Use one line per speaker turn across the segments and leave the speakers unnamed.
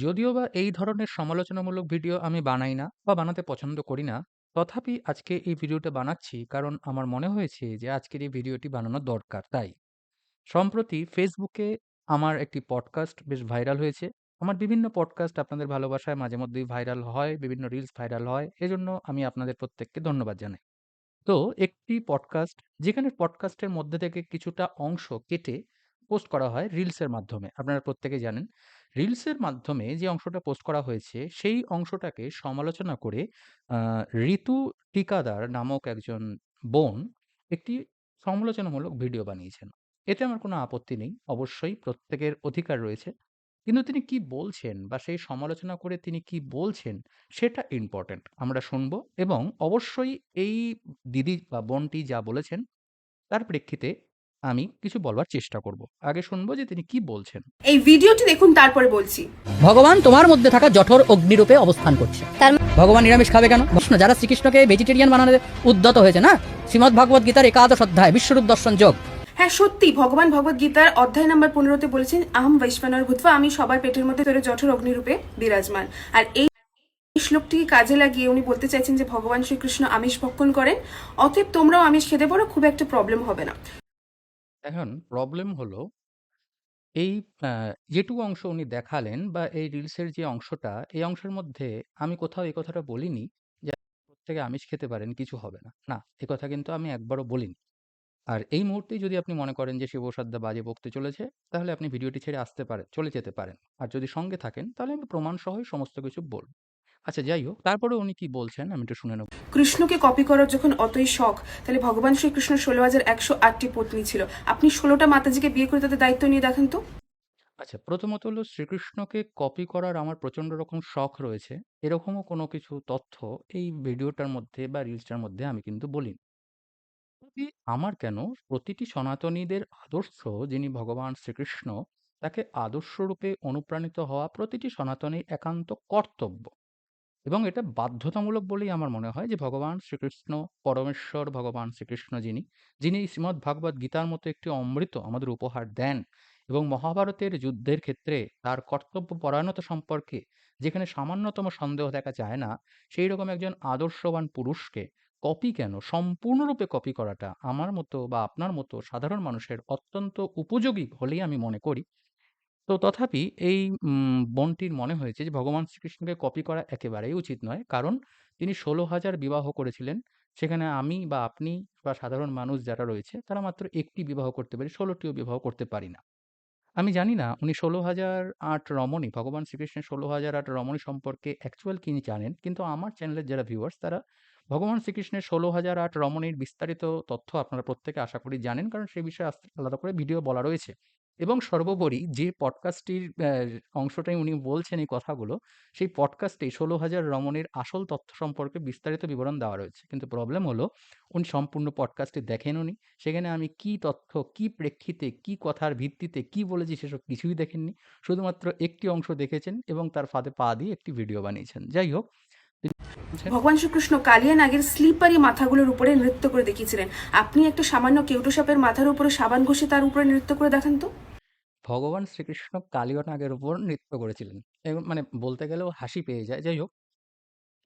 যদিও বা এই ধরনের সমালোচনামূলক ভিডিও আমি বানাই না বা বানাতে পছন্দ করি না, তথাপি আজকে এই ভিডিওটা বানাচ্ছি কারণ আমার মনে হয়েছে যে আজকের এই ভিডিওটি বানানো দরকার তাই। সম্প্রতি ফেসবুকে আমার একটি পডকাস্ট বেশ ভাইরাল হয়েছে। আমার বিভিন্ন পডকাস্ট আপনাদের ভালোবাসায় মাঝেমধ্যেই ভাইরাল হয়, বিভিন্ন রিলস ভাইরাল হয়। এজন্য আমি আপনাদের প্রত্যেককে ধন্যবাদ জানাই। তো একটি পডকাস্ট যেখানে পডকাস্টের মধ্যে থেকে কিছুটা অংশ কেটে পোস্ট করা হয় রিলসের মাধ্যমে। আপনারা প্রত্যেকেই জানেন। রিলসের মাধ্যমে যে অংশটা পোস্ট করা হয়েছে, সেই অংশটাকে সমালোচনা করে ঋতু টিকাদার নামক একজন বোন একটি সমালোচনামূলক ভিডিও বানিয়েছেন। এতে আমার কোনো আপত্তি নেই। অবশ্যই প্রত্যেকের অধিকার রয়েছে। কিন্তু তিনি কি বলছেন বা সেই সমালোচনা করে তিনি কি বলছেন সেটা ইম্পোর্টেন্ট। আমরা শুনব এবং অবশ্যই এই দিদি বা বোনটি যা বলেছেন তার প্রেক্ষিতে আমি কিছু বলবার চেষ্টা করব। আগে শুনব যে তিনি কি বলছেন।
এই ভিডিওটি দেখুন তারপরে বলছি।
ভগবান তোমার মধ্যে থাকা জঠর অগ্নিরূপে অবস্থান করছে। তার ভগবান নিরামিষ খাবে কেন? কৃষ্ণ যারা শ্রীকৃষ্ণকে ভেজিটেরিয়ান বানানোর উদ্যত হয়েছে না? শ্রীমদ ভাগবত গীতার একাদশ অধ্যায় বিশ্বরূপ দর্শন যোগ।
হ্যাঁ সত্যি ভগবান ভগবত গীতার অধ্যায় নাম্বার পনেরোতে বলেছেন আহম বৈশ্বানর ভূতবা আমি সবার পেটের মধ্যে তোর জঠর অগ্নিরূপে বিরাজমান। আর এই শ্লোকটিকে কাজে লাগিয়ে উনি বলতে চাইছেন যে ভগবান শ্রীকৃষ্ণ আমিষ ভক্ষণ করেন অতএব তোমরাও আমিষ খেতে পারো খুব একটা প্রবলেম হবে না।
এখন প্রবলেম হলো এই যেটুকু অংশ উনি দেখালেন বা এই রিলসের যে অংশটা, এই অংশের মধ্যে আমি কোথাও এই কথাটা বলিনি যে প্রত্যেকে আমিষ খেতে পারেন, কিছু হবে না। না, এ কথা কিন্তু আমি একবারও বলিনি। আর এই মুহূর্তেই যদি আপনি মনে করেন যে শিবসাদ্দা বাজে বকতে চলেছে, তাহলে আপনি ভিডিওটি ছেড়ে আসতে পারেন, চলে যেতে পারেন। আর যদি সঙ্গে থাকেন, তাহলে আমি প্রমাণ সহই সমস্ত কিছু বলব। আচ্ছা যাই হোক, তারপরে উনি কি বলছেন আমি একটু শুনে নেব।
কৃষ্ণকে কপি করার যখন অতই শখ তাহলে ভগবান শ্রীকৃষ্ণ ষোলো হাজার একশো আটটি পত্নী ছিল আপনি ষোলোটা মাতাজিকে বিয়ে করে তাদের দায়িত্ব নিয়ে দেখেন তো
আচ্ছা, প্রথমত হলো শ্রীকৃষ্ণকে কপি করার আমার প্রচণ্ড রকম শখ রয়েছে। এরকমও কোনো কিছু তথ্য এই ভিডিওটার মধ্যে বা রিলসটার মধ্যে আমি কিন্তু বলিনি। আমার কেন প্রতিটি সনাতনীদের আদর্শ যিনি ভগবান শ্রীকৃষ্ণ, তাকে আদর্শরূপে অনুপ্রাণিত হওয়া প্রতিটি সনাতনীর একান্ত কর্তব্য। এবং এটা বাধ্যতামূলক বলেই আমার মনে হয় যে ভগবান শ্রীকৃষ্ণ, পরমেশ্বর ভগবান শ্রীকৃষ্ণ যিনি, যিনি শ্রীমদ্ ভাগবত গীতার মতো একটি অমৃত আমাদের উপহার দেন এবং মহাভারতের যুদ্ধের ক্ষেত্রে তার কর্তব্য পরায়ণতা সম্পর্কে যেখানে সামান্যতম সন্দেহ দেখা যায় না, সেই রকম একজন আদর্শবান পুরুষকে কপি কেন, সম্পূর্ণরূপে কপি করাটা আমার মতো বা আপনার মতো সাধারণ মানুষের অত্যন্ত উপযোগী হলেই আমি মনে করি। তো তথাপি এই উম বোনটির মনে হয়েছে যে ভগবান শ্রীকৃষ্ণকে কপি করা একেবারেই উচিত নয়। কারণ তিনি ১৬,০০০ বিবাহ করেছিলেন। সেখানে আমি বা আপনি বা সাধারণ মানুষ যারা রয়েছে তারা মাত্র ১ টি বিবাহ করতে পারি, ১৬ টিও বিবাহ করতে পারি না। আমি জানি না উনি ১৬,০০৮ রমণী, ভগবান শ্রীকৃষ্ণের ১৬,০০৮ রমণী সম্পর্কে অ্যাকচুয়াল কি জানেন। কিন্তু আমার চ্যানেলের যারা ভিউয়ার্স তারা ভগবান শ্রীকৃষ্ণের ১৬,০০৮ রমণীর বিস্তারিত তথ্য আপনারা প্রত্যেকে আশা করি জানেন। কারণ সে বিষয়ে আলাদা করে ভিডিও বলা রয়েছে। এবং সর্বোপরি যে পডকাস্টটির অংশটাই উনি বলছেন এই কথাগুলো, সেই পডকাস্টে ষোলো হাজার রমণের আসল তথ্য সম্পর্কে বিস্তারিত বিবরণ দেওয়া রয়েছে। কিন্তু প্রবলেম হলো উনি সম্পূর্ণ পডকাস্টটি দেখেনওনি। সেখানে আমি কি তথ্য, কি প্রেক্ষিতে, কি কথার ভিত্তিতে কি বলেছি সেসব কিছুই দেখেননি। শুধুমাত্র একটি অংশ দেখেছেন এবং তার ফাঁদে পা দিয়ে একটি ভিডিও বানিয়েছেন। যাই হোক
ভগবান শ্রীকৃষ্ণ কালিয়া নাগের স্লিপারি মাথাগুলোর উপরে নৃত্য করে দেখিয়েছিলেন আপনি একটা সামান্য কেউটো সাপের মাথার উপরে সাবান ঘষে তার উপরে নৃত্য করে দেখান তো
ভগবান শ্রীকৃষ্ণ কালীয় নাগের উপর নৃত্য করেছিলেন। এবং মানে বলতে গেলেও হাসি পেয়ে যায়। যাই হোক,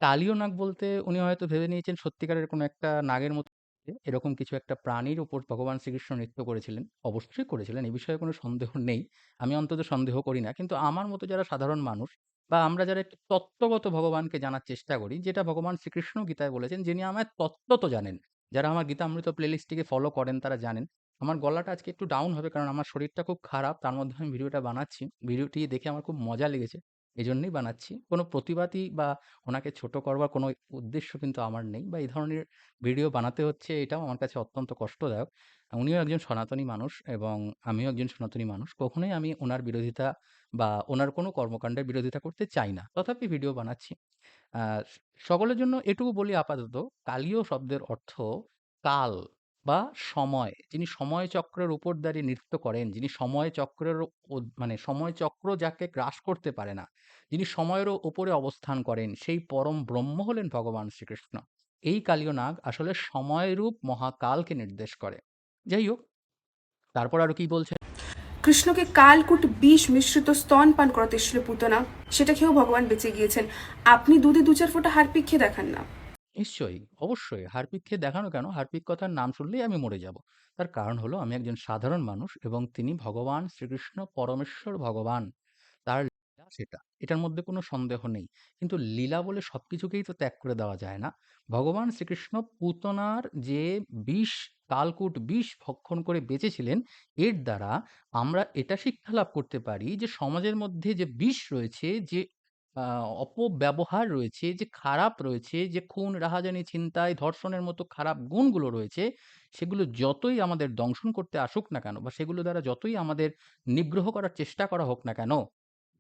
কালীয় নাগ বলতে উনি হয়তো ভেবে নিয়েছেন সত্যিকারের কোনো একটা নাগের মতো এরকম কিছু একটা প্রাণীর উপর ভগবান শ্রীকৃষ্ণ নৃত্য করেছিলেন। অবশ্যই করেছিলেন। এ বিষয়ে কোনো সন্দেহ নেই। আমি অন্তত সন্দেহ করি না। কিন্তু আমার মতো যারা সাধারণ মানুষ বা আমরা যারা একটু তত্ত্বগত ভগবানকে জানার চেষ্টা করি, যেটা ভগবান শ্রীকৃষ্ণ গীতায় বলেছেন, যিনি আমায় তত্ত্বত জানেন। যারা আমার গীতামৃত প্লেলিস্টটিকে ফলো করেন তারা জানেন। আমার গলাটা আজকে একটু ডাউন হবে কারণ আমার শরীরটা খুব খারাপ। তার মধ্যে আমি ভিডিওটা বানাচ্ছি। ভিডিওটি দেখে আমার খুব মজা লেগেছে। এজন্যই বানাচ্ছি। কোনো প্রতিবাদী বা ওনাকে ছোট করবার কোনো উদ্দেশ্য কিন্তু আমার নেই বা এই ধরনের ভিডিও বানাতে হচ্ছে এটাও আমার কাছে অত্যন্ত কষ্টদায়ক। উনিও একজন সনাতনী মানুষ এবং আমিও একজন সনাতনী মানুষ। কখনোই আমি ওনার বিরোধিতা বা ওনার কোনো কর্মকাণ্ডের বিরোধিতা করতে চাই না। তথাপি ভিডিও বানাচ্ছি। সকলের জন্য এটুকু বলি আপাতত, কালীয় শব্দের অর্থ কাল বা সময়। যিনি সময় চক্রের উপর দাঁড়িয়ে নৃত্য করেন, যিনি সময় চক্রের মানে সময় চক্র যাকে গ্রাস করতে পারে না, যিনি সময়েরও উপরে অবস্থান করেন, সেই পরম ব্রহ্ম হলেন ভগবান শ্রীকৃষ্ণ। এই কালীয় নাগ আসলে সময়রূপ মহাকালকে নির্দেশ করে। যাই হোক, তারপর আরও কি বলছেন?
কৃষ্ণকে কালকুট বিষ মিশ্রিত স্তন পান করাতে এসেছিল পুতনা সেটা খেয়েও ভগবান বেঁচে গিয়েছেন আপনি দুধে দু চার ফোঁটা হারপিক খেয়ে দেখান না
নিশ্চয়ই, অবশ্যই। হারপিক খেয়ে দেখানো কেন? হারপিক কথার নাম শুনলেই আমি মরে যাব। তার কারণ হলো আমি একজন সাধারণ মানুষ এবং তিনি ভগবান শ্রীকৃষ্ণ পরমেশ্বর ভগবান। তার লীলা সেটা। এটার মধ্যে কোনো সন্দেহ নেই। কিন্তু লীলা বলে সব কিছুকেই তো ত্যাগ করে দেওয়া যায় না। ভগবান শ্রীকৃষ্ণ পুতনার যে বিষ, কালকূট বিষ ভক্ষণ করে বেঁচেছিলেন, এর দ্বারা আমরা এটা শিক্ষা লাভ করতে পারি যে সমাজের মধ্যে যে বিষ রয়েছে, যে অপব্যবহার রয়েছে, যে খারাপ রয়েছে, যে খুন, রাহাজানি, ছিনতাই, ধর্ষণের মতো খারাপ গুণগুলো রয়েছে, সেগুলো যতই আমাদের দংশন করতে আসুক না কেন বা সেগুলো দ্বারা যতই আমাদের নিগ্রহ করার চেষ্টা করা হোক না কেন,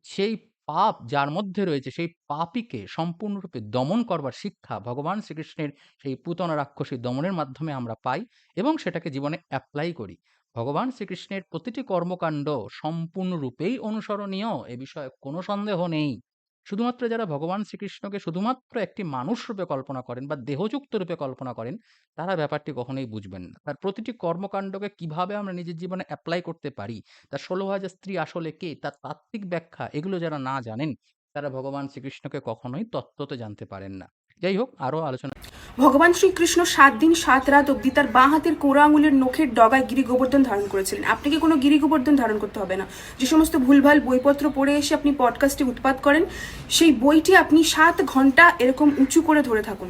সেই পাপ যার মধ্যে রয়েছে সেই পাপিকে সম্পূর্ণরূপে দমন করবার শিক্ষা ভগবান শ্রীকৃষ্ণের সেই পুতনা রাক্ষসী দমনের মাধ্যমে আমরা পাই এবং সেটাকে জীবনে অ্যাপ্লাই করি। ভগবান শ্রীকৃষ্ণের প্রতিটি কর্মকাণ্ড সম্পূর্ণরূপেই অনুসরণীয়, এ বিষয়ে কোনো সন্দেহ নেই। শুধুমাত্র যারা ভগবান শ্রীকৃষ্ণকে শুধুমাত্র একটি মানুষ রূপে কল্পনা করেন বা দেহযুক্ত রূপে কল্পনা করেন, তারা ব্যাপারটি কখনোই বুঝবেন না। তার প্রতিটি কর্মকাণ্ডকে কীভাবে আমরা নিজের জীবনে অ্যাপ্লাই করতে পারি, তার ১৬,০০০ স্ত্রী আসলে কে, তার তাত্ত্বিক ব্যাখ্যা এগুলো যারা না জানেন, তারা ভগবান শ্রীকৃষ্ণকে কখনোই তত্ত্বতে জানতে পারেন না। যাই হোক আরও আলোচনা
ভগবান শ্রীকৃষ্ণ সাত দিন সাত রাত অবধি তার বাঁ হাতের কোড়া আঙুলের নখের ডগায় গিরি গোবর্ধন ধারণ করেছিলেন আপনাকে কোনো গিরি গোবর্ধন ধারণ করতে হবে না যে সমস্ত ভুলভাল বইপত্র পড়ে এসে আপনি পডকাস্টে উৎপাত করেন সেই বইটি আপনি সাত ঘণ্টা এরকম উঁচু করে ধরে থাকুন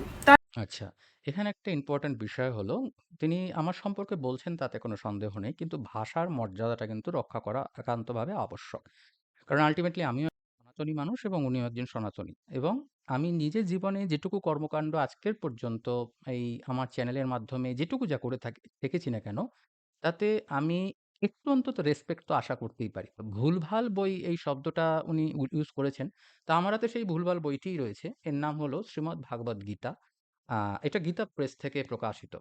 আচ্ছা, এখানে একটা ইম্পোর্টেন্ট বিষয় হলো, তিনি আমার সম্পর্কে বলছেন তাতে কোনো সন্দেহ নেই। কিন্তু ভাষার মর্যাদাটা কিন্তু রক্ষা করা একান্তভাবে আবশ্যক। কারণ আল্টিমেটলি আমিও সনাতনী মানুষ এবং উনিও একজন সনাতনী। এবং আমি নিজের জীবনে যেটুকু কর্মকাণ্ড আজকের পর্যন্ত এই আমার চ্যানেলের মাধ্যমে যেটুকু যা করে থাকি থেকেছি না কেন, তাতে আমি একটু অন্তত রেসপেক্ট তো আশা করতেই পারি। ভুলভাল বই এই শব্দটা উনি ইউজ করেছেন। তা আমার হাতে সেই ভুলভাল বইটিই রয়েছে। এর নাম হলো শ্রীমদ্ ভাগবত গীতা। এটা গীতা প্রেস থেকে প্রকাশিত।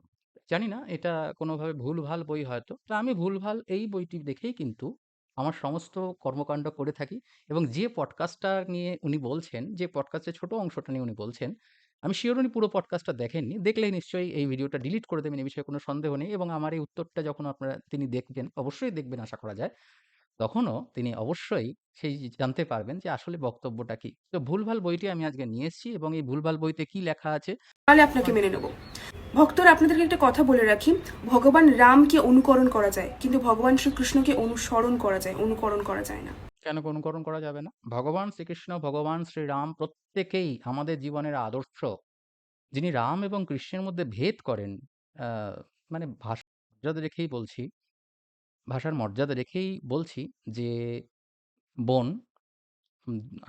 জানি না এটা কোনোভাবে ভুলভাল বই হয়তো। তা আমি ভুলভাল এই বইটি দেখেই কিন্তু আমার সমস্ত কর্মকাণ্ড করে থাকি এবং যে পডকাস্টটা নিয়ে উনি বলছেন, যে পডকাস্টের ছোট অংশটা নিয়ে উনি বলছেন, আমি শিওর উনি পুরো পডকাস্টটা দেখেননি। দেখলেই নিশ্চয়ই এই ভিডিওটা ডিলিট করে দেবেন এ বিষয়ে কোনো সন্দেহ নেই এবং আমার এই উত্তরটা যখন আপনারা তিনি দেখবেন, অবশ্যই দেখবেন আশা করা যায়। তখনও তিনি অবশ্যই সেই জানতে পারবেন যে আসলে বক্তব্যটা কি। তো ভুলভাল বইটি আমি আজকে নিয়ে এসেছি এবং এই ভুলভাল বইতে কি লেখা আছে
তাহলে আপনাকে মেনে নেব ভক্তরা আপনাদেরকে একটা কথা বলে রাখি ভগবান রামকে অনুকরণ করা যায় কিন্তু ভগবান শ্রীকৃষ্ণকে অনুসরণ করা যায় অনুকরণ করা যায় না
কেন অনুকরণ করা যাবে না? ভগবান শ্রীকৃষ্ণ, ভগবান শ্রীরাম প্রত্যেকেই আমাদের জীবনের আদর্শ। যিনি রাম এবং কৃষ্ণের মধ্যে ভেদ করেন, মানে ভাষার মর্যাদা রেখেই বলছি ভাষার মর্যাদা রেখেই বলছি যে, বোন,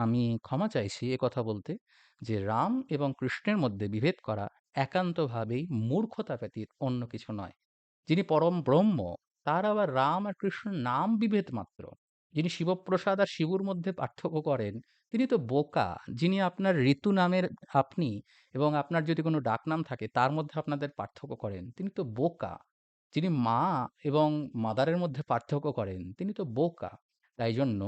আমি ক্ষমা চাইছি এ কথা বলতে যে রাম এবং কৃষ্ণের মধ্যে বিভেদ করা একান্তভাবেই মূর্খতা ব্যতীত অন্য কিছু নয়। যিনি পরম ব্রহ্ম, তার আবার রাম আর কৃষ্ণ নাম বিভেদ মাত্র। যিনি শিবপ্রসাদ আর শিবুর মধ্যে পার্থক্য করেন, তিনি তো বোকা। যিনি আপনার ঋতু নামের আপনি এবং আপনার যদি কোনো ডাকনাম থাকে তার মধ্যে আপনাদের পার্থক্য করেন, তিনি তো বোকা। যিনি মা এবং মাদারের মধ্যে পার্থক্য করেন, তিনি তো বোকা। তাই জন্য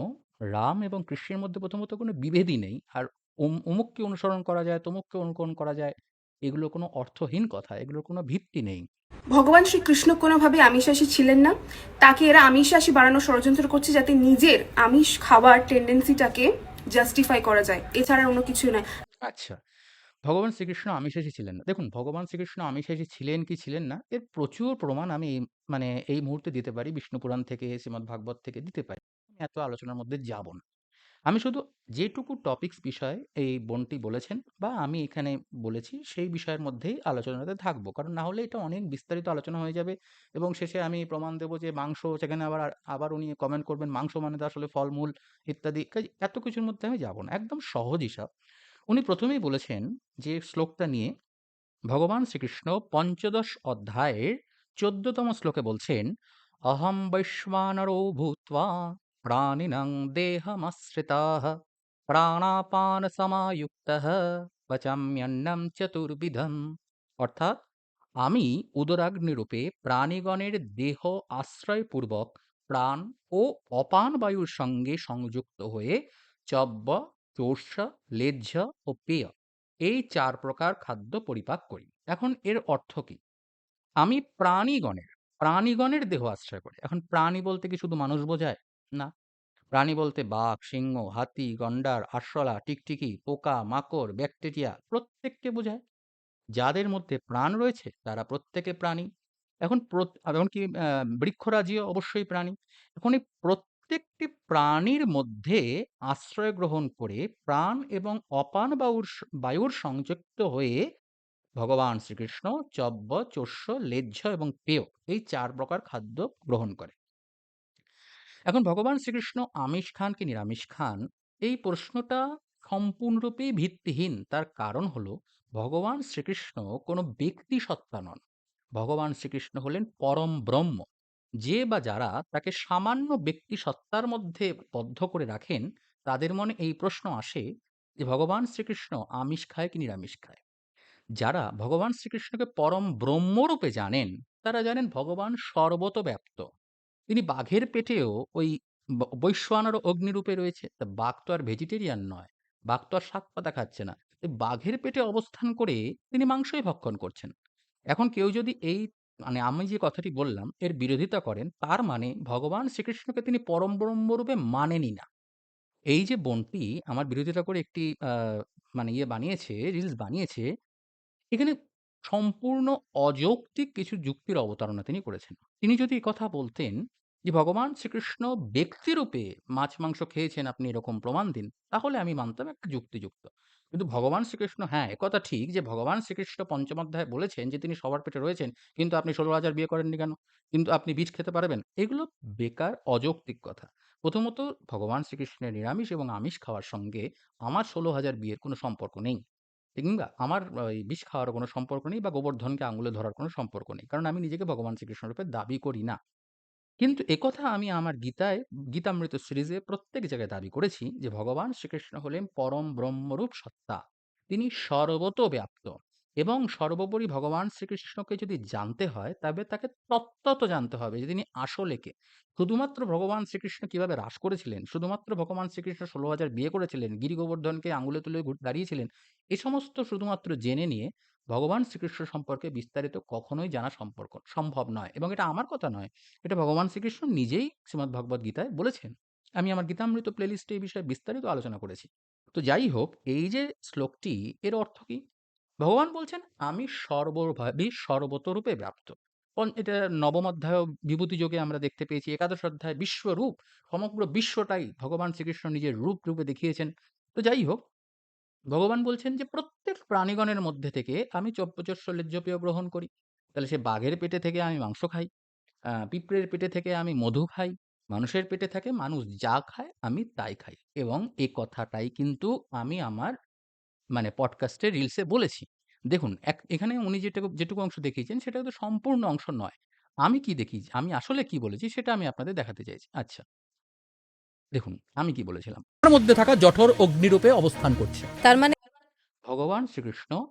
রাম এবং কৃষ্ণের মধ্যে প্রথমত কোনো বিভেদই নেই। আর অম অমুককে অনুসরণ করা যায়, তমুককে অনুকরণ করা যায়, এগুলো কোনো অর্থহীন কথা। এগুলোর কোনো ভিত্তি নেই।
ভগবান শ্রীকৃষ্ণ কোনোভাবে আমিষাশী ছিলেন না তাকে এরা আমিষাশী বাড়ানোর ষড়যন্ত্র করছে যাতে নিজের আমিষ খাওয়ার টেন্ডেন্সিটাকে জাস্টিফাই করা যায় এছাড়া অন্য কিছু নয়
আচ্ছা। ভগবান শ্রীকৃষ্ণ আমিষাশী ছিলেন না। দেখুন ভগবান শ্রীকৃষ্ণ আমিষাশী ছিলেন কি ছিলেন না, এর প্রচুর প্রমাণ আমি মানে এই মুহূর্তে দিতে পারি। বিষ্ণু পুরাণ থেকে, শ্রীমদ্ ভাগবত থেকে দিতে পারি। এত আলোচনার মধ্যে যাব না। আমি শুধু যেটুকু টপিক্স বিষয়ে এই বোনটি বলেছেন বা আমি এখানে বলেছি সেই বিষয়ের মধ্যেই আলোচনাতে থাকব। কারণ না হলে এটা অনেক বিস্তারিত আলোচনা হয়ে যাবে এবং শেষে আমি প্রমাণ দেবো যে মাংস সেখানে আবার আবার উনি কমেন্ট করবেন মাংস মানে তো আসলে ফলমূল ইত্যাদি। এত কিছুর মধ্যে আমি যাব না। একদম সহজ হিসাব। উনি প্রথমেই বলেছেন যে শ্লোকটা নিয়ে ভগবান শ্রীকৃষ্ণ পঞ্চদশ অধ্যায়ের চোদ্দতম শ্লোকে বলছেন, "অহং বৈশ্বানরো ভূত্বা প্রাণিনাং দেহমাশ্রিতাঃ প্রাণাপানসমায়ুক্তঃ পচাম্যন্নম চতুর্বিধম।" অর্থাৎ আমি উদরাগ্নিরূপে প্রাণীগণের দেহ আশ্রয়পূর্বক প্রাণ ও অপান বায়ুর সঙ্গে সংযুক্ত হয়ে চব্য, চোষ্য, লেহ্য ও পেয় এই চার প্রকার খাদ্য পরিপাক করি। এখন এর অর্থ কি? আমি প্রাণীগণের প্রাণীগণের দেহ আশ্রয় করি। এখন প্রাণী বলতে কি শুধু মানুষ বোঝায়? না। প্রাণী বলতে বাঘ, সিংহ, হাতি, গন্ডার, আরশোলা, টিকটিকি, পোকা, মাকড়, ব্যাকটেরিয়া প্রত্যেককে বোঝায়। যাদের মধ্যে প্রাণ রয়েছে তারা প্রত্যেকে প্রাণী। এখন প্রত এমনকি বৃক্ষরাজিও অবশ্যই প্রাণী। এখন এই প্রত্যেকটি প্রাণীর মধ্যে আশ্রয় গ্রহণ করে প্রাণ এবং অপান বায়ুর বায়ুর সংযুক্ত হয়ে ভগবান শ্রীকৃষ্ণ চব্য, চোষ্য, লেহ্য এবং পেয় এই ৪ প্রকার খাদ্য গ্রহণ করে। এখন ভগবান শ্রীকৃষ্ণ আমিষ খান কি নিরামিষ খান? এই প্রশ্নটা সম্পূর্ণরূপেই ভিত্তিহীন। তার কারণ হলো ভগবান শ্রীকৃষ্ণ কোনো ব্যক্তি সত্তা নন। ভগবান শ্রীকৃষ্ণ হলেন পরম ব্রহ্ম। যে বা যারা তাকে সামান্য ব্যক্তি সত্তার মধ্যে বদ্ধ করে রাখেন, তাদের মনে এই প্রশ্ন আসে যে ভগবান শ্রীকৃষ্ণ আমিষ খায় কি নিরামিষ খায়? যারা ভগবান শ্রীকৃষ্ণকে পরম ব্রহ্মরূপে জানেন, তারা জানেন ভগবান সর্বতোব্যাপ্ত। তিনি বাঘের পেটেও ওই বৈশ্বানর অগ্নিরূপে রয়েছে। তা বাঘ তো আর ভেজিটেরিয়ান নয়। বাঘ তো আর শাক-পাতা খাচ্ছে না। বাঘের পেটে অবস্থান করে তিনি মাংসই ভক্ষণ করছেন। এখন কেউ যদি এই মানে আমি যে কথাটি বললাম এর বিরোধিতা করেন, তার মানে ভগবান শ্রীকৃষ্ণকে তিনি পরম ব্রহ্মরূপে মানেনি না। এই যে বোনটি আমার বিরোধিতা করে একটি আ মানে ইয়ে বানিয়েছে, রিলস বানিয়েছে এখানে সম্পূর্ণ অযৌক্তিক কিছু যুক্তির অবতারণা তিনি করেছেন। তিনি যদি কথা বলতেন যে, ভগবান শ্রীকৃষ্ণ ব্যক্তিরূপে মাছ-মাংস খেয়েছেন আপনি এরকম প্রমাণ দিন, তাহলে আমি মানতাম একটা যুক্তিযুক্ত। কিন্তু ভগবান শ্রীকৃষ্ণ হ্যাঁ, একথা ঠিক যে ভগবান শ্রীকৃষ্ণ পঞ্চমাধ্যায় বলেছেন যে তিনি সবার পেটে রয়েছেন, কিন্তু আপনি ১৬,০০০ বিয়ে করেননি কেন? কিন্তু আপনি বীজ খেতে পারবেন। এগুলো বেকার অযৌক্তিক কথা। প্রথমত ভগবান শ্রীকৃষ্ণের নিরামিষ এবং আমিষ খাওয়ার সঙ্গে আমার ১৬,০০০ বিয়ের কোনো সম্পর্ক নেই। কিংবা আমার ওই বিষ খাওয়ারও কোনো সম্পর্ক নেই বা গোবর্ধনকে আঙুলে ধরার কোনো সম্পর্ক নেই। কারণ আমি নিজেকে ভগবান শ্রীকৃষ্ণরূপে দাবি করি না। কিন্তু একথা আমি আমার গীতায়, গীতামৃত সিরিজে প্রত্যেক জায়গায় দাবি করেছি যে ভগবান শ্রীকৃষ্ণ হলেন পরম ব্রহ্মরূপ সত্তা। তিনি সর্বতোব্যাপ্ত এবং সর্বোপরি ভগবান শ্রীকৃষ্ণকে যদি জানতে হয় তবে তাকে তত্ত্বত জানতে হবে যে তিনি আসলে কে। শুধুমাত্র ভগবান শ্রীকৃষ্ণ কীভাবে রাস করেছিলেন, শুধুমাত্র ভগবান শ্রীকৃষ্ণ ১৬,০০০ বিয়ে করেছিলেন, গিরি গোবর্ধনকে আঙুলে তুলে দাঁড়িয়েছিলেন। এ সমস্ত শুধুমাত্র জেনে নিয়ে ভগবান শ্রীকৃষ্ণ সম্পর্কে বিস্তারিত কখনোই জানা সম্পর্ক সম্ভব নয় এবং এটা আমার কথা নয়। এটা ভগবান শ্রীকৃষ্ণ নিজেই শ্রীমদ্ ভগবদ্ গীতায় বলেছেন। আমি আমার গীতামৃত প্লেলিস্টে এই বিষয়ে বিস্তারিত আলোচনা করেছি। তো যাই হোক, এই যে শ্লোকটি এর অর্থ কি? ভগবান বলছেন, "আমি সর্বভাবে সর্বতরূপে ব্যাপ্ত।" এটা নবম অধ্যায়েও বিভূতি যোগে আমরা দেখতে পেয়েছি। একাদশ অধ্যায় বিশ্বরূপ, সমগ্র বিশ্বটাই ভগবান শ্রীকৃষ্ণ নিজের রূপ রূপে দেখিয়েছেন। তো যাই হোক, ভগবান বলছেন যে প্রত্যেক প্রাণীগণের মধ্যে থেকে আমি চব্যচস্য লেহ্যপেয় গ্রহণ করি। তাহলে সে বাঘের পেটে থেকে আমি মাংস খাই। পিঁপড়ের পেটে থেকে আমি মধু খাই। মানুষের পেটে থেকে মানুষ যা খায় আমি তাই খাই। এবং এ কথাটাই কিন্তু আমি আমার মানে পডকাস্টে রিলসে বলেছি। দেখুন এক এখানে উনি যেটুকু যেটুকু অংশ দেখিয়েছেন সেটা কিন্তু সম্পূর্ণ অংশ নয়। আমি কি দেখিয়েছি, আমি আসলে কি বলেছি সেটা আমি আপনাদের দেখাতে চাইছি। আচ্ছা। দেখুন, আমি কি বলেছিলাম?
তার মধ্যে থাকা জঠর অগ্নিরূপে অবস্থান করছে
তার মানে
ভগবান শ্রীকৃষ্ণ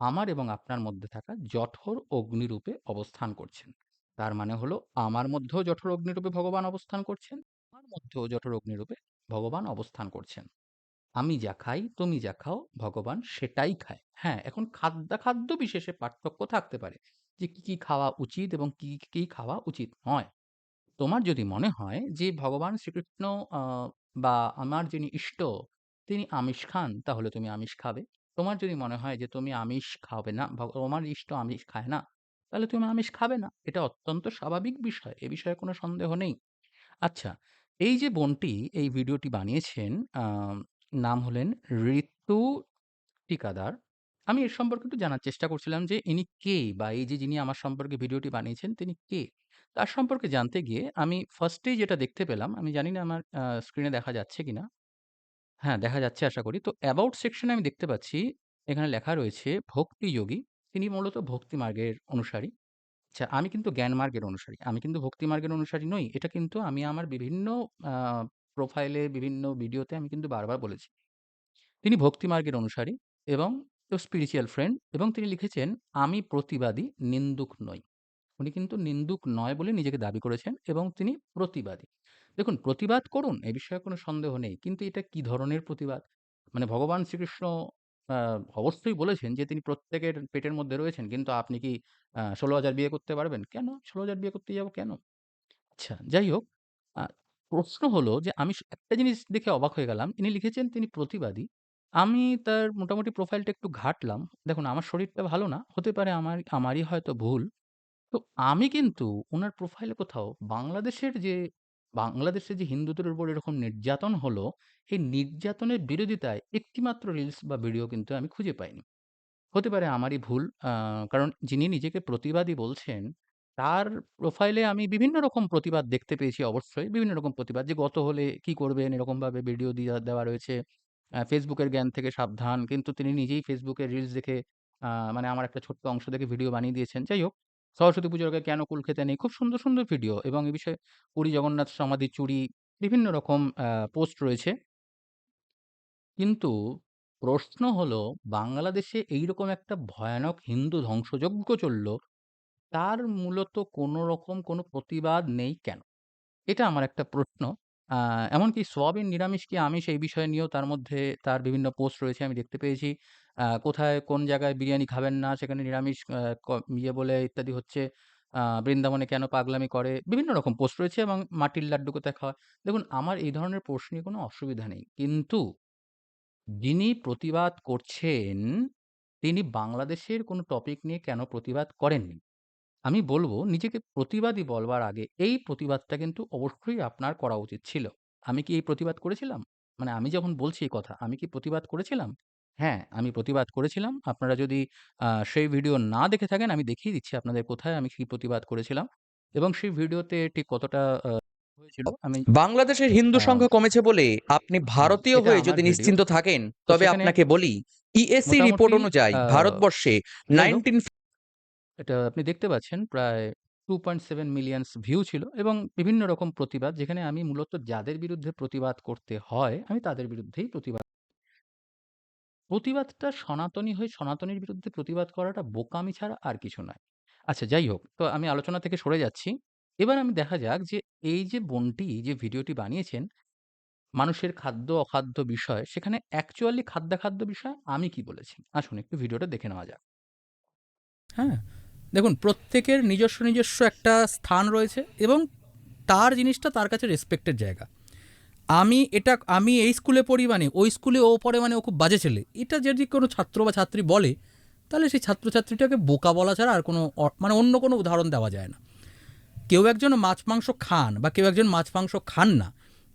আমার এবং আপনার মধ্যে থাকা জঠর অগ্নিরূপে অবস্থান করছেন। তার মানে হলো আমার মধ্যেও জঠর অগ্নিরূপে ভগবান অবস্থান করছেন, আমার মধ্যেও জঠর অগ্নিরূপে ভগবান অবস্থান করছেন। আমি যা খাই, তুমি যা খাও, ভগবান সেটাই খায়। হ্যাঁ, এখন খাদ্যাখাদ্য বিশেষে পার্থক্য থাকতে পারে। যে কি, কি খাওয়া উচিত এবং কি, কি খাওয়া উচিত নয়। তোমার যদি মনে হয় যে ভগবান শ্রীকৃষ্ণ বা আমার যিনি ইষ্ট তিনি আমিষ খান, তাহলে তুমি আমিষ খাবে। তোমার যদি মনে হয় যে তুমি আমিষ খাবে না, ভগ তোমার ইষ্ট আমিষ খায় না, তাহলে তুমি আমিষ খাবে না। এটা অত্যন্ত স্বাভাবিক বিষয়। এ বিষয়ে কোনো সন্দেহ নেই। আচ্ছা, এই যে বোনটি এই ভিডিওটি বানিয়েছেন নাম হলেন ঋতু টিকাদার। আমি এর সম্পর্কে একটু জানার চেষ্টা করছিলাম যে ইনি কে? বা এই যে যিনি আমার সম্পর্কে ভিডিওটি বানিয়েছেন তিনি কে? তার সম্পর্কে জানতে গিয়ে আমি ফার্স্টেই যেটা দেখতে পেলাম, আমি জানি না আমার স্ক্রিনে দেখা যাচ্ছে কিনা? হ্যাঁ, দেখা যাচ্ছে আশা করি। তো অ্যাবাউট সেকশনে আমি দেখতে পাচ্ছি এখানে লেখা রয়েছে ভক্তিযোগী। তিনি মূলত ভক্তি মার্গের অনুসারী। আচ্ছা, আমি কিন্তু জ্ঞান মার্গের অনুসারী। আমি কিন্তু ভক্তি মার্গের অনুসারী নই। এটা কিন্তু আমি আমার বিভিন্ন প্রোফাইলে বিভিন্ন ভিডিওতে আমি কিন্তু বারবার বলেছি। তিনি ভক্তি মার্গের অনুসারী এবং স্পিরিচুয়াল ফ্রেন্ড এবং তিনি লিখেছেন, "আমি প্রতিবাদী, নিন্দুক নই।" উনি কিন্তু নিন্দুক নয় বলে নিজেকে দাবি করেছেন এবং তিনি প্রতিবাদী। দেখুন প্রতিবাদ করুন, এ বিষয়ে কোনো সন্দেহ নেই। কিন্তু এটা কি ধরনের প্রতিবাদ? মানে ভগবান শ্রীকৃষ্ণ অবশ্যই বলেছেন যে তিনি প্রত্যেকের পেটের মধ্যে রয়েছেন। কিন্তু আপনি কি আ ১৬,০০০ বিয়ে করতে পারবেন? কেন? ১৬,০০০ বিয়ে করতে যাব কেন? আচ্ছা, যাই হোক, প্রশ্ন হলো যে আমি একটা জিনিস দেখে অবাক হয়ে গেলাম। ইনি লিখেছেন তিনি প্রতিবাদী। আমি তার মোটামুটি প্রোফাইলটা একটু ঘাঁটলাম। দেখুন আমার শরীরটা ভালো না। হতে পারে আমার আমারই হয়তো ভুল। তো আমি কিন্তু উনার প্রোফাইলে কোথাও বাংলাদেশের যে বাংলাদেশে যে হিন্দুদের উপর এরকম নির্যাতন হলো, এই নির্যাতনের বিরোধিতায় একটিমাত্র রিলস বা ভিডিও কিন্তু আমি খুঁজে পাইনি। হতে পারে আমারই ভুল। কারণ যিনি নিজেকে প্রতিবাদী বলছেন, তার প্রোফাইলে আমি বিভিন্ন রকম প্রতিবাদ দেখতে পেয়েছি অবশ্যই। বিভিন্ন রকম প্রতিবাদ যে গত হলে কি করবেন এরকমভাবে ভিডিও দিয়ে দেওয়া রয়েছে। ফেসবুকের জ্ঞান থেকে সাবধান। কিন্তু তিনি নিজেই ফেসবুকে রিলস দেখে মানে আমার একটা ছোট্ট অংশ দেখে ভিডিও বানিয়ে দিয়েছেন। যাই হোক, সরস্বতী আগে কেন কুল খেতে নেই? খুব সুন্দর, সুন্দর ভিডিও এবং এ বিষয়ে পুরী জগন্নাথ সমাধি চুরি বিভিন্ন রকম পোস্ট রয়েছে। কিন্তু প্রশ্ন হলো বাংলাদেশে এইরকম একটা ভয়ানক হিন্দু ধ্বংসযজ্ঞ চলল, তার মূলত কোনো রকম কোনো প্রতিবাদ নেই কেন? এটা আমার একটা প্রশ্ন। এমনকি সোয়াবিন নিরামিষ কি আমিষ এই বিষয় নিয়েও তার মধ্যে তার বিভিন্ন পোস্ট রয়েছে আমি দেখতে পেয়েছি। কোথায় কোন জায়গায় বিরিয়ানি খাবেন না, সেখানে নিরামিষ ইয়ে বলে ইত্যাদি হচ্ছে। বৃন্দাবনে কেন পাগলামি করে? বিভিন্ন রকম পোস্ট রয়েছে এবং মাটির লাড্ডু কোথায় খাওয়ায়? দেখুন আমার এই ধরনের পোস্ট নিয়ে কোনো অসুবিধা নেই। কিন্তু যিনি প্রতিবাদ করছেন, তিনি বাংলাদেশের কোনো টপিক নিয়ে কেন প্রতিবাদ করেননি? আমি বলব নিজেকে প্রতিবাদী বলবার আগে এই প্রতিবাদটা কিন্তু অবশ্যই আপনার করা উচিত ছিল। আমি কি এই প্রতিবাদ করেছিলাম? মানে আমি যখন বলছি এই কথা, আমি কি প্রতিবাদ করেছিলাম? হ্যাঁ, আমি প্রতিবাদ করেছিলাম। আপনারা যদি আ সেই ভিডিও না দেখে থাকেন আমি দেখিয়ে দিচ্ছি আপনাদের কোথায় আমি কি প্রতিবাদ করেছিলাম এবং সেই ভিডিওতে ঠিক কতটা আ হয়েছিল আমি
বাংলাদেশের হিন্দু
আ
সংখ্যা কমেছে বলে আপনি
হুম,
ভারতীয়
এটা
হয়ে
আমার
যদি
ভিডিও।
নিশ্চিন্ত থাকেন
তো
তবে
সেখানে
আপনাকে বলি ইএসসি রিপোর্ট
মোটামুটি
অনুযায়ী
আ
ভারতবর্ষে
যাই হোক
19
এটা আপনি দেখতে পাচ্ছেন প্রায় 2.7 মিলিয়নস ভিউ ছিল এবং বিভিন্ন রকম প্রতিবাদ যেখানে আমি মূলত যাদের বিরুদ্ধে প্রতিবাদ করতে হয়, আমি তাদের বিরুদ্ধেই প্রতিবাদ প্রতিবাদটা সনাতনী হয়ে সনাতনীর বিরুদ্ধে প্রতিবাদ করাটা বোকামি ছাড়া আর কিছু নয়। আচ্ছা যাই হোক, তো আমি আলোচনা থেকে সরে যাচ্ছি। এবার আমি দেখা যাক যে এই যে বোনটি যে ভিডিওটি বানিয়েছেন, মানুষের খাদ্য অখাদ্য বিষয়, সেখানে অ্যাকচুয়ালি খাদ্যাখাদ্য বিষয় আমি কি বলেছি? আসুন একটু ভিডিওটা দেখে নেওয়া যাক।
হ্যাঁ দেখুন, প্রত্যেকের নিজস্ব নিজস্ব একটা স্থান রয়েছে এবং তার জিনিসটা তার কাছে রেসপেক্টের জায়গা। আমি এটা, আমি এই স্কুলে পড়ি মানে ওই স্কুলে ও পড়ে মানে ও খুব বাজে ছেলে। এটা যদি কোনো ছাত্র বা ছাত্রী বলে, তাহলে সেই ছাত্রছাত্রীটাকে বোকা বলা ছাড়া আর কোনো মানে অন্য কোনো উদাহরণ দেওয়া যায় না। কেউ একজন মাছ মাংস খান বা কেউ একজন মাছ মাংস খান না,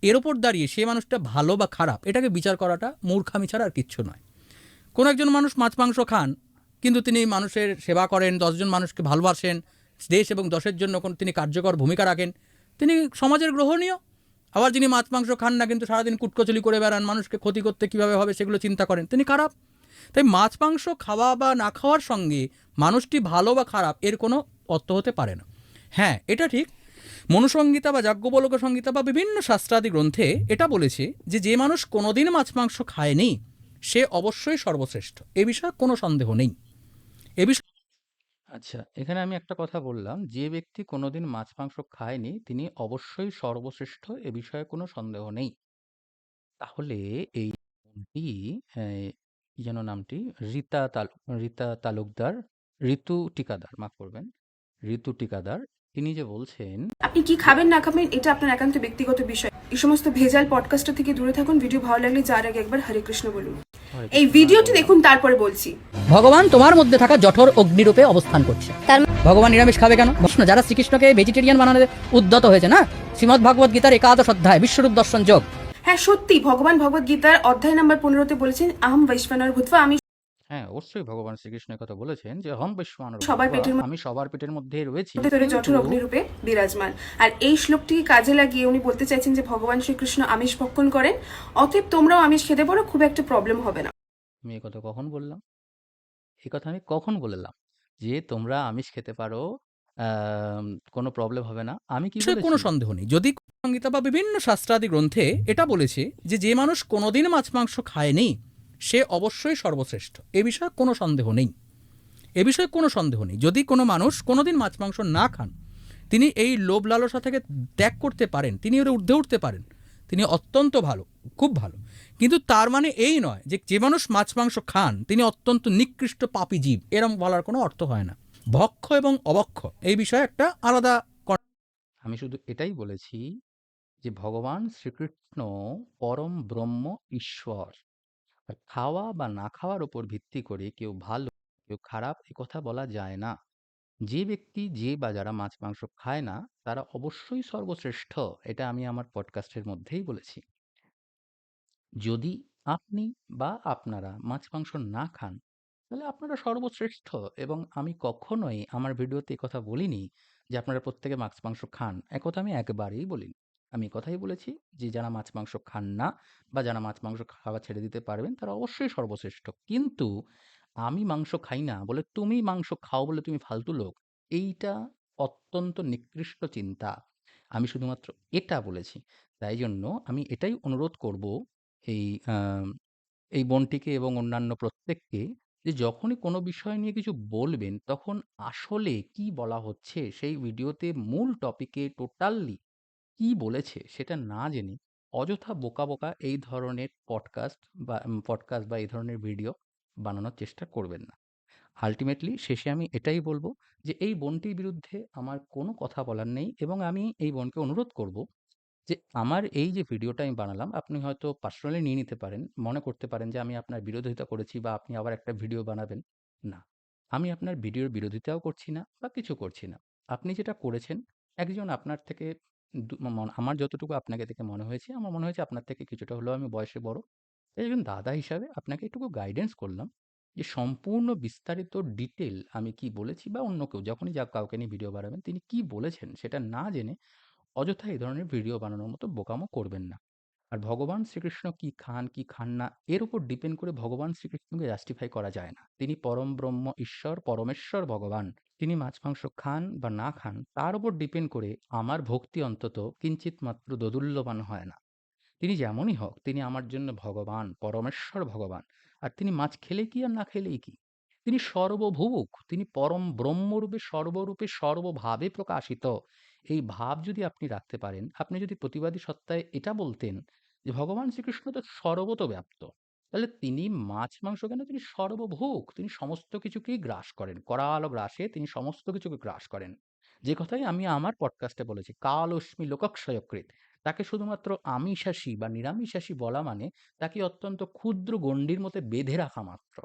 এর ওপর দাঁড়িয়ে সে মানুষটা ভালো বা খারাপ, এটাকে বিচার করাটা মূর্খামি ছাড়া আর কিচ্ছু নয়। কোনো একজন মানুষ মাছ মাংস খান কিন্তু তিনি মানুষের সেবা করেন, দশজন মানুষকে ভালোবাসেন, দেশ এবং দশের জন্য কোন তিনি কার্যকর ভূমিকা রাখেন। তিনি সমাজের গ্রহণীয়। আবার যিনি মাছ, মাংস খান না কিন্তু সারাদিন কুটকচলি করে বেড়ান, মানুষকে ক্ষতি করতে কীভাবে হবে সেগুলো চিন্তা করেন, তিনি খারাপ। তাই মাছ, মাংস খাওয়া বা না খাওয়ার সঙ্গে মানুষটি ভালো বা খারাপ এর কোনো অর্থ হতে পারে না। হ্যাঁ এটা ঠিক। মনুসংহিতা বা যাজ্ঞবল্ক সংহিতা বা বিভিন্ন শাস্ত্রাদি গ্রন্থে এটা বলেছে যে যে মানুষ কোনোদিন মাছ, মাংস খায়নি, সে অবশ্যই সর্বশ্রেষ্ঠ। এ বিষয়ে কোনো সন্দেহ নেই। এ বিষয়ে
আচ্ছা, এখানে আমি একটা কথা বললাম, যে ব্যক্তি কোনোদিন মাছ-মাংস খায়নি, তিনি অবশ্যই সর্বশ্রেষ্ঠ এ বিষয়ে কোনো সন্দেহ নেই। তাহলে এই বোনটি অ্যা কি যেন নামটি? রীতা তালু রীতা তালুকদার, ঋতু টিকাদার, মাফ করবেন। ঋতু টিকাদার, তিনি যে বলছেন
আপনি কি খাবেন না খাবেন এটা আপনার একান্ত ব্যক্তিগত বিষয় এই সমস্ত ভেজাল পডকাস্টটা থেকে দূরে থাকুন ভিডিও ভালো লাগলে যার আগে একবার হরে কৃষ্ণ বলুন এই
কৃষ্ণ
ভিডিওটি দেখুন তারপরে বলছি।
ভগবান তোমার মধ্যে থাকা জঠর অগ্নিরূপে অবস্থান করছে। তার ভগবান নিরামিষ খাবে কেন? প্রশ্ন যারা শ্রীকৃষ্ণকে ভেজিটেরিয়ান বানানোর উদ্যত হয়েছে না? শ্রীমদ ভাগবত গীতার একাদশ অধ্যায় বিশ্বরূপ দর্শন যোগ।
হ্যাঁ সত্যি ভগবান ভগবত গীতার অধ্যায় নাম্বার পনেরোতে বলেছেন আহম বৈশ্বানর ভূতবা আমি
হ্যাঁ, অবশ্যই ভগবান শ্রীকৃষ্ণ এ কথা বলেছেন যে, "অহং বিশ্বমানব
সবার
ভূত্বা",
পেটের
আমি সবার পেটের মধ্যেই রয়েছি।
ভিতরে জঠর অগ্নিরূপে বিরাজমান আর এই শ্লোকটিকে কাজে লাগিয়ে উনি বলতে চাইছেন যে ভগবান শ্রীকৃষ্ণ আমিষ ভক্ষণ করেন অতএব তোমরাও আমিষ খেতে পারো খুব একটা প্রবলেম হবে না
আমি এ কথা কখন বললাম? এ কথা আমি কখন বললাম? যে তোমরা আমিষ খেতে পারো, কোনো প্রবলেম হবে না। আমি কি
কোনো সন্দেহ নেই যদি সংহিতা বা বিভিন্ন শাস্ত্রাদি গ্রন্থে এটা বলেছে যে যে মানুষ কোনোদিন মাছ মাংস খায়নি সে অবশ্যই সর্বশ্রেষ্ঠ। এ বিষয়ে কোনো সন্দেহ নেই। এ বিষয়ে কোনো সন্দেহ নেই। যদি কোনো মানুষ কোনোদিন মাছ, মাংস না খান, তিনি এই লোভ লালসা থেকে ত্যাগ করতে পারেন, তিনি ওর ঊর্ধ্বে উঠতে পারেন, তিনি অত্যন্ত ভালো, খুব ভালো। কিন্তু তার মানে এই নয় যে যে মানুষ মাছ, মাংস খান, তিনি অত্যন্ত নিকৃষ্ট পাপী জীব, এরম বলার কোনো অর্থ হয় না। ভক্ষ এবং অবক্ষ, এই বিষয়ে একটা আলাদা
আমি শুধু এটাই বলেছি যে ভগবান শ্রীকৃষ্ণ পরম ব্রহ্ম ঈশ্বর। আর খাওয়া বা না খাওয়ার উপর ভিত্তি করে কেউ ভালো, কেউ খারাপ এ কথা বলা যায় না। যে ব্যক্তি যে বা যারা মাছ মাংস খায় না তারা অবশ্যই সর্বশ্রেষ্ঠ। এটা আমি আমার পডকাস্টের মধ্যেই বলেছি। যদি আপনি বা আপনারা মাছ মাংস না খান তাহলে আপনারা সর্বশ্রেষ্ঠ এবং আমি কখনোই আমার ভিডিওতে একথা বলিনি যে আপনারা প্রত্যেকে মাছ মাংস খান। একথা আমি একবারেই বলিনি। আমি কথাই বলেছি যে, যারা মাছ, মাংস খান না বা যারা মাছ, মাংস খাওয়া ছেড়ে দিতে পারবেন, তারা অবশ্যই সর্বশ্রেষ্ঠ। কিন্তু আমি মাংস খাই না বলে তুমি মাংস খাও বলে তুমি ফালতু লোক। এইটা অত্যন্ত নিকৃষ্ট চিন্তা। আমি শুধুমাত্র এটা বলেছি। তাই জন্য আমি এটাই অনুরোধ করব এই এই বোনটিকে এবং অন্যান্য প্রত্যেককে যে, যখনই কোনো বিষয় নিয়ে কিছু বলবেন, তখন আসলে কি বলা হচ্ছে সেই ভিডিওতে মূল টপিকে টোটালি কি বলেছে সেটা না জেনে অযথা বোকা, বোকা এই ধরনের পডকাস্ট বা পডকাস্ট বা এই ধরনের ভিডিও বানানোর চেষ্টা করবেন না। আল্টিমেটলি শেষে আমি এটাই বলব যে এই বোনটির বিরুদ্ধে আমার কোনো কথা বলার নেই এবং আমি এই বোনকে অনুরোধ করব যে আমার এই যে ভিডিওটা আমি বানালাম আপনি হয়তো পার্সোনালি নিয়ে নিতে পারেন। মনে করতে পারেন যে আমি আপনার বিরোধিতা করেছি বা আপনি আবার একটা ভিডিও বানাবেন। না। আমি আপনার ভিডিওর বিরোধিতাও করছি না বা কিছু করছি না। আপনি যেটা করেছেন একজন আপনার থেকে আমার যতটুকু আপনাকে দেখে মনে হয়েছে, আমার মনে হয়েছে আপনার থেকে কিছুটা হলেও আমি বয়সে বড়। তাই একজন দাদা হিসাবে আপনাকে একটুকু গাইডেন্স করলাম যে সম্পূর্ণ বিস্তারিত ডিটেল আমি কি বলেছি বা অন্য কেউ যখনই যা কাউকে নিয়ে ভিডিও বানাবেন তিনি কি বলেছেন সেটা না জেনে অযথা এই ধরনের ভিডিও বানানোর মতো বোকামো করবেন না। আর ভগবান শ্রীকৃষ্ণ কি খান, কি খান না এর উপর ডিপেন্ড করে ভগবান শ্রীকৃষ্ণকে জাস্টিফাই করা যায় না। তিনি পরম ব্রহ্ম ঈশ্বর, পরমেশ্বর ভগবান। তিনি মাছ-মাংস খান বা না খান তার উপর ডিপেন্ড করে আমার ভক্তি অন্তত কিঞ্চিৎ মাত্র দোদুল্যমান হয় না। তিনি যেমনই হোক তিনি আমার জন্য ভগবান, পরমেশ্বর ভগবান। আর তিনি মাছ খেলে কি আর না খেলেই কি? তিনি সর্বভুক, তিনি পরম ব্রহ্মরূপে সর্বরূপে সর্বভাবে প্রকাশিত। এই ভাব যদি আপনি রাখতে পারেন, আপনি যদি প্রতিবাদী সত্তায় এটা বলতেন যে ভগবান শ্রীকৃষ্ণ তো সর্বত ব্যাপ্ত তাহলে তিনি মাছ-মাংস কেন? তিনি সর্বভোগ তিনি সমস্ত কিছুকেই গ্রাস করেন। করাল গ্রাসে তিনি সমস্ত কিছুকে গ্রাস করেন। যে কথাই আমি আমার পডকাস্টে বলেছি, কালস্মি লোকক্ষয়কৃৎ। তাকে শুধুমাত্র আমিষাশী বা নিরামিষাশী বলা মানে তাকে অত্যন্ত ক্ষুদ্র গণ্ডির মধ্যে বেঁধে রাখা মাত্র।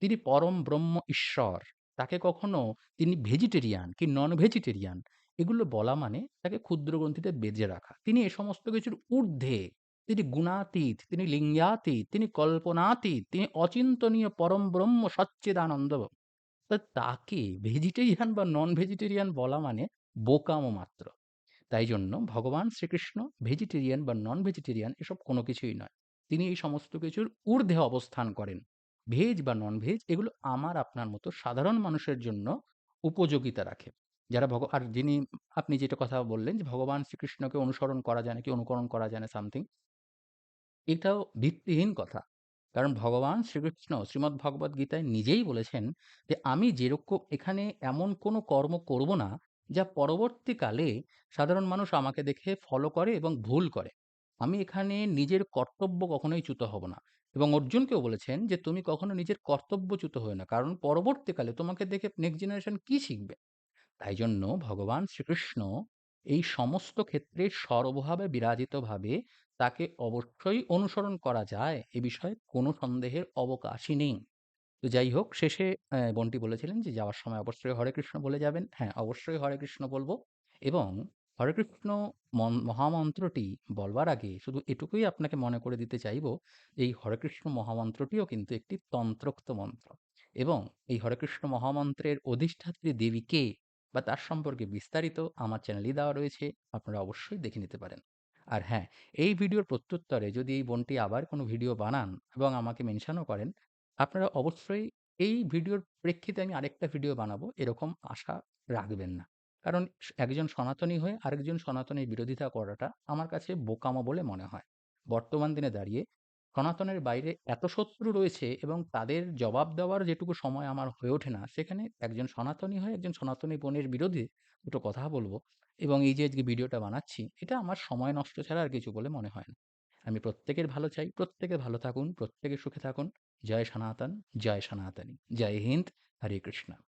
তিনি পরম ব্রহ্ম ঈশ্বর। তাকে কখনো তিনি ভেজিটেরিয়ান কি নন ভেজিটেরিয়ান এগুলো বলা মানে তাকে ক্ষুদ্র গ্রন্থিতে বেঁধে রাখা। তিনি এ সমস্ত কিছুর ঊর্ধ্বে। তিনি গুণাতীত, তিনি লিঙ্গাতীত, তিনি কল্পনাতীত, তিনি অচিন্তনীয় পরম ব্রহ্ম সচ্চিদানন্দ। তাকে ভেজিটেরিয়ান বা নন ভেজিটেরিয়ান বলা মানে বোকামো মাত্র। তাই জন্য ভগবান শ্রীকৃষ্ণ ভেজিটেরিয়ান বা নন ভেজিটেরিয়ান এসব কোনো কিছুই নয়। তিনি এই সমস্ত কিছুর ঊর্ধ্বে অবস্থান করেন। ভেজ বা নন ভেজ এগুলো আমার আপনার মতো সাধারণ মানুষের জন্য উপযোগিতা রাখে। যারা ভগ আর যিনি আপনি যেটা কথা বললেন যে ভগবান শ্রীকৃষ্ণকে অনুসরণ করা যায় নাকি অনুকরণ করা যায় না সামথিং। এটাও ভিত্তিহীন কথা। কারণ ভগবান শ্রীকৃষ্ণ শ্রীমদ্ ভগবদ্ গীতায় নিজেই বলেছেন যে, "আমি যেরকম এখানে এমন কোনো কর্ম করব না, যা পরবর্তীকালে সাধারণ মানুষ আমাকে দেখে ফলো করে এবং ভুল করে। আমি এখানে নিজের কর্তব্য কখনোই চ্যুত হব না।" এবং অর্জুনকেও বলেছেন যে, "তুমি কখনো নিজের কর্তব্যচ্যুত হয়ো না। কারণ পরবর্তীকালে তোমাকে দেখে নেক্সট জেনারেশন কি শিখবে?" তাই জন্য ভগবান শ্রীকৃষ্ণ এই সমস্ত ক্ষেত্রে সর্বভাবে বিরাজিতভাবে তাকে অবশ্যই অনুসরণ করা যায় এ বিষয়ে কোনো সন্দেহের অবকাশই নেই। তো যাই হোক শেষে বোনটি বলেছিলেন যে যাওয়ার সময় অবশ্যই হরে কৃষ্ণ বলে যাবেন। হ্যাঁ, অবশ্যই হরে কৃষ্ণ বলব এবং হরে কৃষ্ণ মন মহামন্ত্রটি বলবার আগে শুধু এটুকুই আপনাকে মনে করে দিতে চাইব, এই হরে কৃষ্ণ মহামন্ত্রটিও কিন্তু একটি তন্ত্রোক্ত মন্ত্র এবং এই হরে কৃষ্ণ মহামন্ত্রের অধিষ্ঠাত্রী দেবী কে বা তার সম্পর্কে বিস্তারিত আমার চ্যানেলেই দেওয়া রয়েছে। আপনারা অবশ্যই দেখে নিতে পারেন। আর হ্যাঁ, এই ভিডিওর প্রত্যুত্তরে যদি এই বোনটি আবার কোনো ভিডিও বানান এবং আমাকে মেনশানও করেন, আপনারা অবশ্যই এই ভিডিওর প্রেক্ষিতে আমি আরেকটা ভিডিও বানাবো এরকম আশা রাখবেন না। কারণ একজন সনাতনী হয়ে আরেকজন সনাতনের বিরোধিতা করাটা আমার কাছে বোকামো বলে মনে হয়। বর্তমান দিনে দাঁড়িয়ে সনাতনের বাইরে এত শত্রু রয়েছে এবং তাদের জবাব দেওয়ার যেটুকু সময় আমার হয়ে ওঠে না, সেখানে একজন সনাতনী হয়ে একজন সনাতনী বোনের বিরুদ্ধে দুটো কথা বলব এবং এই যে আজকে ভিডিওটা বানাচ্ছি, এটা আমার সময় নষ্ট ছাড়া আর কিছু বলে মনে হয় না। আমি প্রত্যেকের ভালো চাই, প্রত্যেকে ভালো থাকুন, প্রত্যেকে সুখে থাকুন। জয় সনাতন, জয় সনাতনী, জয় হিন্দ, হরে কৃষ্ণ।